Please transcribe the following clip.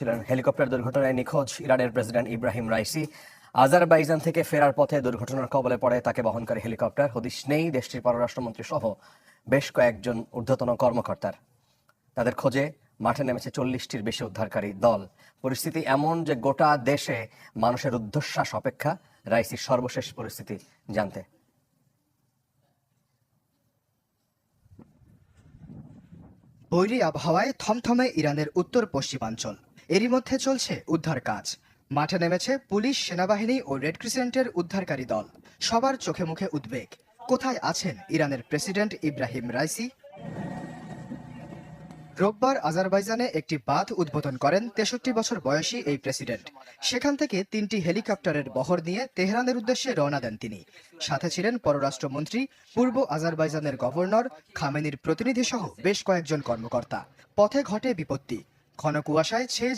ছিলেন হেলিকপ্টার দুর্ঘটনায় নিখোঁজ ইরানের প্রেসিডেন্ট ইব্রাহিম রাইসি। আজারবাইজান থেকে ফেরার পথে দুর্ঘটনার কবলে পড়ে তাকে বহনকারী হেলিকপ্টার। হদিশ নেই, দেশটির পররাষ্ট্রমন্ত্রী সহ বেশ কয়েকজন ঊর্ধ্বতন কর্মকর্তার। তাদের খোঁজে মাঠে নেমেছে চল্লিশটির বেশি উদ্ধারকারী দল। পরিস্থিতি এমন যে গোটা দেশে মানুষের ঊর্ধ্বশ্বাস অপেক্ষা, রাইসির সর্বশেষ পরিস্থিতি জানতে। বৈরী আবহাওয়ায় থমথমে ইরানের উত্তর পশ্চিমাঞ্চল এরই মধ্যে চলছে উদ্ধার কাজ। মাঠে নেমেছে পুলিশ, সেনাবাহিনী ও রেড ক্রিসেন্টের উদ্ধারকারী দল। সবার চোখে মুখে উদ্বেগ। কোথায় আছেন ইরানের প্রেসিডেন্ট ইব্রাহিম রাইসি? রোববার আজারবাইজানে একটি বাঁধ উদ্বোধন করেন তেষট্টি বছর বয়সী এই প্রেসিডেন্ট। সেখান থেকে তিনটি হেলিকপ্টারের বহর নিয়ে তেহরানের উদ্দেশ্যে রওনা দেন তিনি। সাথে ছিলেন পররাষ্ট্রমন্ত্রী, পূর্ব আজারবাইজানের গভর্নর, খামেনির প্রতিনিধি সহ বেশ কয়েকজন কর্মকর্তা। পথে ঘটে বিপত্তি। ঘন কুয়াশায় ছেয়ে